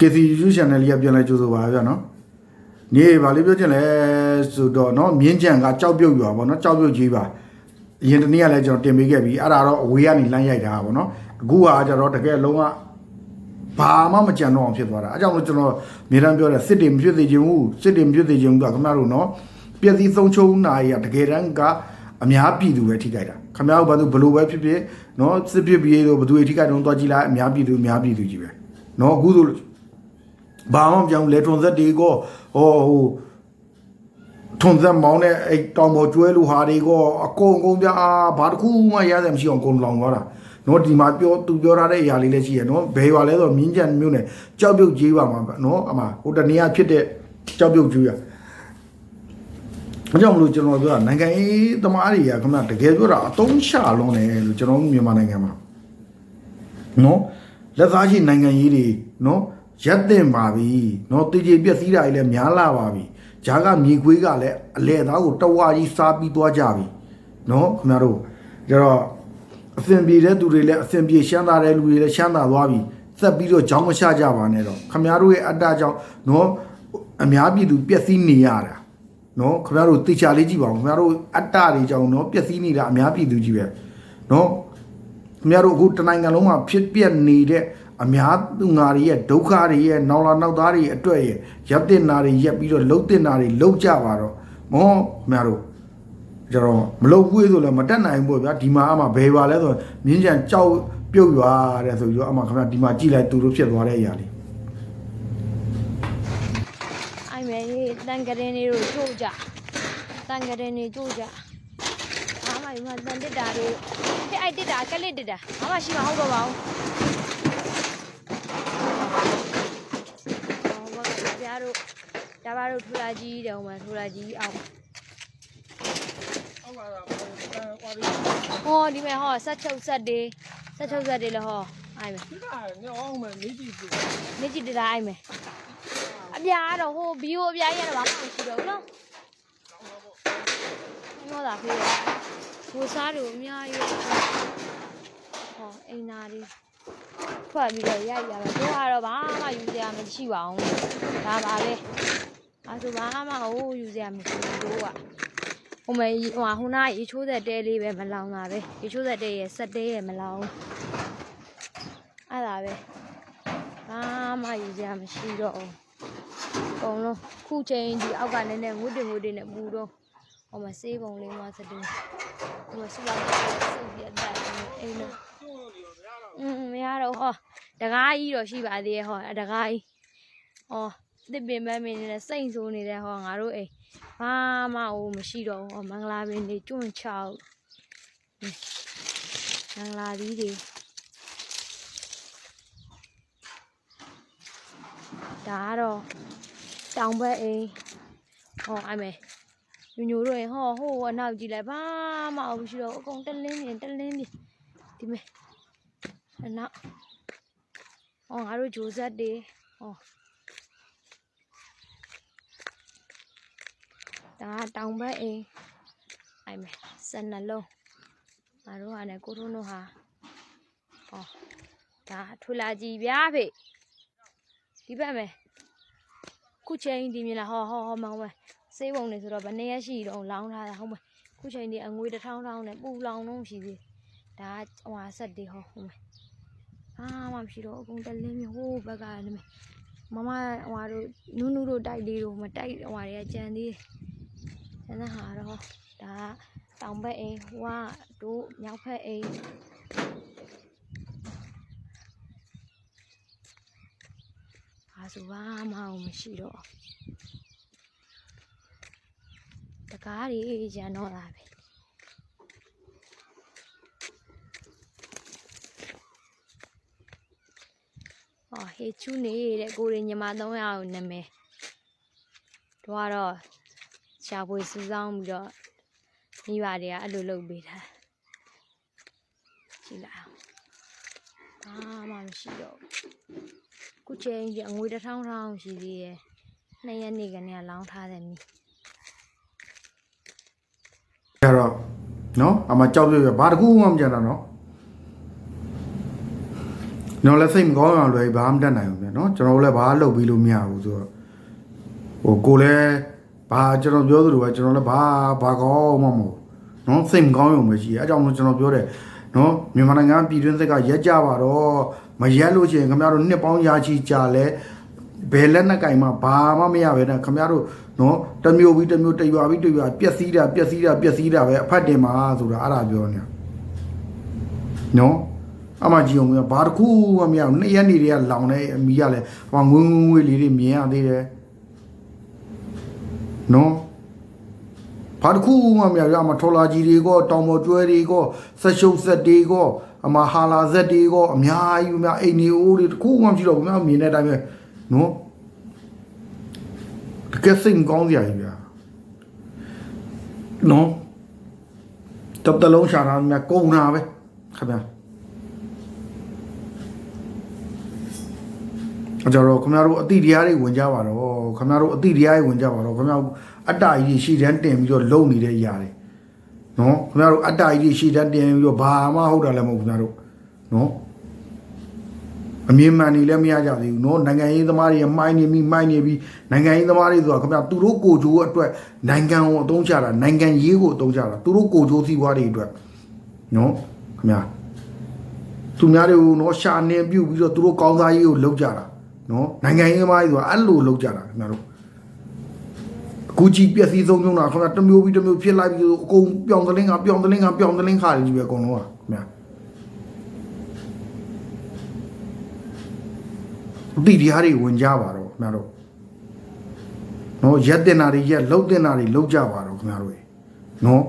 KC YouTube channel လေးကပြန်လဲကြိုးဆိုပါဗျာနော်နေပါလေးပြောချင်လဲဆိုတော့နော်မြင်းကြံကကြောက်ပြုတ်ရွာပေါ့နော်ကြောက်ပြုတ်ကြီးပါအရင်တနေ့ကလည်းကျွန်တော်တင်ပေးခဲ့ပြီအဲ့ဒါတော့အဝေးကနေလမ်းရိုက်တာပေါ့နော်အခုကကျတော့တကယ်လုံးဝဘာမှမကြံတော့အောင်ဖြစ်သွားတာအဲကြောင့်လို့ကျွန်တော်အများတန်းပြောတယ်စစ်တွေမဖြစ်သေးခြင်းဘူးစစ်တွေမဖြစ်သေးခြင်းဘူးကခင်ဗျားတို့နော်ပျက်စီးဆုံးချုံနိုင်ရတကယ်တမ်းကအများပြည်သူပဲထိခိုက်တာခင်ဗျားတို့ဘာလို့ဘလို့ပဲဖြစ်ဖြစ်နော်စစ်ဖြစ်ပြီးတော့ဘသူတွေထိခိုက်တော့သွားကြည့်လိုက်အများပြည်သူအများပြည်သူကြီးပဲနော်အခုဆို ဘာမှမပြောင်းလေထွန်သက်တွေကိုဟောဟိုထွန်သက်မောင်းတဲ့အဲ့တောင်ပေါ်ကျွဲလူဟာတွေကအကုန်အကုန်ပြအာဘာတစ်ခုမှရရမရှိအောင်အကုန်လောင်သွားတာနော်ဒီမှာပြောသူပြောထားတဲ့အရာလေးလည်းရှိရနော်ဘယ်ရွာလဲဆိုတော့မြင်းကြံမြို့နယ်ကြောက်ပြုတ်ကြီးပါမှာနော်အမဟိုတနေရာဖြစ်တဲ့ကြောက်ပြုတ်ကြီးရအကြောင်းမလို့ကျွန်တော်ပြောတာနိုင်ငံရေးသမားတွေကခင်ဗျတကယ်ပြောတာအတုံးချလုံးတယ်လို့ကျွန်တော်မြန်မာနိုင်ငံမှာနော်လက်သားရှိနိုင်ငံရေးတွေနော် ရက်တင်ပါပြီနော်တည်ကြည်ပြက်စီးတာကြီးလည်းများလာပါပြီဂျားကမြေခွေးကလည်းအလဲသားကိုတဝါကြီးစားပြီးသွားကြပြီနော်ခင်ဗျားတို့ကြတော့အစင်ပြေတဲ့သူတွေလည်းအစင်ပြေရှမ်းသာတဲ့လူတွေလည်းရှမ်းသာသွားပြီသက်ပြီးတော့ကြောင်းမချကြပါနဲ့တော့ခင်ဗျားတို့ရဲ့အတ္တကြောင့်နော်အများပြည်သူပြက်စီးနေရတာနော်ခင်ဗျားတို့တိချာလေးကြည့်ပါဦးခင်ဗျားတို့အတ္တတွေကြောင့်နော်ပြက်စီးနေတာအများပြည်သူကြီးပဲနော်ခင်ဗျားတို့အခုတနိုင်ငံလုံးမှာဖြစ်ပျက်နေတဲ့ အများသူငါတွေရဲ့ဒုက္ခတွေရဲ့နောက်လာနောက်သားတွေရဲ့အတွက်ရဲ့ရပ်တင်နာတွေရက်ပြီးတော့လှုပ်တင်နာတွေလှုပ်ကြပါတော့မောခင်ဗျားတို့ကျတော့မလှုပ်ဘူးဆိုလည်းမတက်နိုင်ဘူးဗျာဒီမှာအမှဘယ်ပါလဲဆိုမြင်းကြံကြောက်ပြုတ်ရွာတဲ့ဆိုပြီးတော့အမှခင်ဗျာဒီမှာကြည်လိုက်သူတို့ဖြစ်သွားတဲ့အရာလေးအိုင်မဲရေးတန်ကရင်လေးတို့ကြိုးကြတန်ကရင်လေးကြိုးကြအားမဒီမှာတန်တစ်တာတွေဟဲ့အိုက်တစ်တာကလစ်တစ်တာအားမရှိမဟုတ်တော့ပါဘူး ဟောဘာကပြားတို့ဒါပါတို့ထူလာကြီးတောင်မှထူလာကြီးအောင်ဟောဒီမဲ့ဟောဆက်ချုပ်ဆက်တွေဆက်ချုပ်ဆက်တွေလည်းဟောအိုင်မဲဒီကညောင်းမယ်နေကြည့်ပြီနေကြည့်တတိုင်းမယ်အပြားတော့ဟိုဘီယိုအပြားကြီးကတော့ဘာမှမရှိတော့ဘူးနော်နော်တာဖေးဟိုစားတွေအများကြီးဟောအိမ်နာတွေ ထွက်ပြီးတော့ရိုက်ရမယ်တို့ကတော့ဘာမှယူစရာမရှိပါဘူးဒါပါလေအဲဆိုဘာမှဟိုယူစရာမရှိဘူးတို့ကဟိုမဟိုဟိုနာရေချိုးတဲ့တဲလေးပဲမလောင်တာပဲရေချိုးတဲ့တဲရဲ့ဆက်တဲရဲ့မလောင်အဲ့ဒါပဲဘာမှယူစရာမရှိတော့ဘူးအကုန်လုံးခုချိန်ဒီအောက်ကနည်းနည်းငွတ်တင်ငွတ်တင်နဲ့ပူတော့ဟိုမှာစေးပုံလေးမှသတူဟိုမှာစလောက်စိတ်ပြတ်တယ်အိမ်နော် อืมမရတော့ဟောတကားကြီးတော့ရှိပါသေးရဲ့ဟောတကားကြီးဟောတစ်ပင်ပန်းပင်နဲ့စိတ်ဆိုးနေတဲ့ဟောငါတို့အိမ်ဘာမှဟိုမရှိတော့ဘူးဟောမင်္ဂလာပင်တွေကျွန့်ချောက်မင်္ဂလာသီးတွေဒါကတော့တောင်ဘက်အိမ်ဟောအဲ့မယ်ညညိုတို့ရင်ဟောဟိုအနောက်ကြည့်လိုက်ဘာမှအောင်မရှိတော့ဘူးအကုန်တက်လင်းနေတက်လင်းနေဒီမဲ့ အနောက်ဟောငါတို့ဂျိုဇက်တွေဟောဒါကတောင်ဘက်အိမ်အဲ့မယ်စက်နှလုံးငါတို့ဟာနဲ့ကိုထုံးတို့ဟာဟောဒါထွလာကြီးဗျာဖေဒီဘက်မယ်ခုချိန်ဒီမြင်လားဟောဟောဟောမောင်ပဲစေးပုံနေဆိုတော့ဗနေရရှိတော့လောင်းထားတာဟုတ်မယ်ခုချိန်ဒီအငွေတစ်ထောင်းထောင်းနဲ့ပူလောင်တော့ရှိသေးဒါဟိုဟာဆက်တွေဟောဟုတ်မယ် အာမှမရှိတော့အကုန်တလင်းမျိုးဟိုးဘက်ကနေမယ်မမဟိုဟာတို့နူးနူးတို့တိုက်လေးတို့မတိုက်ဟိုဟာတွေကကြံသေးတယ်ကျန်တဲ့ဟာတော့ဒါတောင်ဘက်အိမ်ဟိုကတို့မြောက်ဘက်အိမ်ဟာဆိုဘာမှမရှိတော့တကားတွေရန်တော့တာပဲ ဟောဟေချူနေတဲ့ကိုရင်ညီမ300ကိုနာမည်တို့ကတော့ရှားပွေစူးစောင်းပြီးတော့မိဘတွေကအဲ့လိုလုပ်ပေးတာကြည့်လိုက်အောင်ဘာမှမရှိတော့ဘူးခုချိန်ကြီးအငွေတစ်ထောင်ထောင်ရှိသေးရဲ့နှစ်ရက်နေကနေကလောင်းထားတယ်မိကြတော့နော်အမှကြောက်ပြုတ်ရဘာတစ်ခုမှမကြံတာနော် ကျွန်တော်လည်းစိတ်မကောင်းအောင်လွယ်ဘာမှမတတ်နိုင်ဘူးဗျာနော်ကျွန်တော်တို့လည်းဘာလုပ်ပြီးလို့မရဘူးဆိုတော့ဟိုကိုလည်းဘာကျွန်တော်ပြောသလိုပဲကျွန်တော်လည်းဘာဘာကောင်းမှမဟုတ်နော်စိတ်မကောင်းရုံပဲရှိတယ်အဲကြောင့်မို့ကျွန်တော်ပြောတယ်နော်မြန်မာနိုင်ငံပြည်တွင်းသက်ကရက်ကြပါတော့မရက်လို့ရှိရင်ခင်ဗျားတို့နှစ်ပေါင်းရာချီကြာလဲဘယ်လက်နဲ့ကင်မှဘာမှမရပဲနဲ့ခင်ဗျားတို့နော်တစ်မျိုးပြီးတစ်မျိုးတစ်ရွာပြီးတစ်ရွာပျက်စီးတာပျက်စီးတာပျက်စီးတာပဲအဖတ်တင်ပါဆိုတာအဲ့ဒါပြောနေတာနော် အမကြီးအောင်ကဘာတစ်ခုမှမရဘူးနှစ်ရက်နေတွေကလောင်နေအမီကလည်းဟောငွေငွေငွေလေးတွေမြင်ရသေးတယ်နော်ဘာတစ်ခုမှမရဘူးအမထော်လာကြီးတွေကတောင်ပေါ်ကျွဲတွေကဆက်ရှုပ်ဆက်တွေကအမဟာလာဆက်တွေကအများကြီးအများအိမ်နေအိုးတွေတစ်ခုမှမရှိတော့ဘူးများမြင်တဲ့အတိုင်းပဲနော်တကယ်စိတ်မကောင်းစရာကြီးဗျာနော်တပ်တလုံးရှာတာများကုန်တာပဲခင်ဗျာ ကြတော့ခင်ဗျားတို့အတိတရားတွေဝင်ကြပါတော့ခင်ဗျားတို့အတိတရားတွေဝင်ကြပါတော့ခင်ဗျားတို့အတ္တကြီးတွေရှေ့တန်းတင်ပြီးတော့လုံနေတဲ့အရာတွေနော်ခင်ဗျားတို့အတ္တကြီးတွေရှေ့တန်းတင်ပြီးတော့ဘာမှဟုတ်တာလည်းမဟုတ်ခင်ဗျားတို့နော်အမြင်မှန်နေလည်းမရကြသေးဘူးနော်နိုင်ငံရေးသမားတွေမိုင်းနေပြီမိုင်းနေပြီနိုင်ငံရေးသမားတွေဆိုတာခင်ဗျာသူတို့ကိုကြိုးအတွက်နိုင်ငံကိုအသုံးချတာနိုင်ငံရေးကိုအသုံးချတာသူတို့ကိုကြိုးစည်းပွားတွေအတွက်နော်ခင်ဗျာသူများတွေကိုနော်ရှာနေပြုတ်ပြီးတော့သူတို့ကောင်းစားရေးကိုလုပ်ကြတာ နော်နိုင်ငံရေးသမားတွေဆိုတာအဲ့လိုလုပ်ကြတာခင်ဗျားတို့အခုကြည့်ပျက်စီးဆုံးဆုံးတာခင်ဗျာတစ်မျိုးပြီးတစ်မျိုးဖြစ်လိုက်ပြီးတော့အကုန်ပြောင်းသလင်းကပြောင်းသလင်းကပြောင်းသလင်းခါတွေကြီးပဲအကုန်လုံးကခင်ဗျာအတိတရားတွေဝင်ကြပါတော့ခင်ဗျားတို့နော်ရက်တင်တာတွေရက်လှုပ်တင်တာတွေလှုပ်ကြပါတော့ခင်ဗျားတို့ရေနော်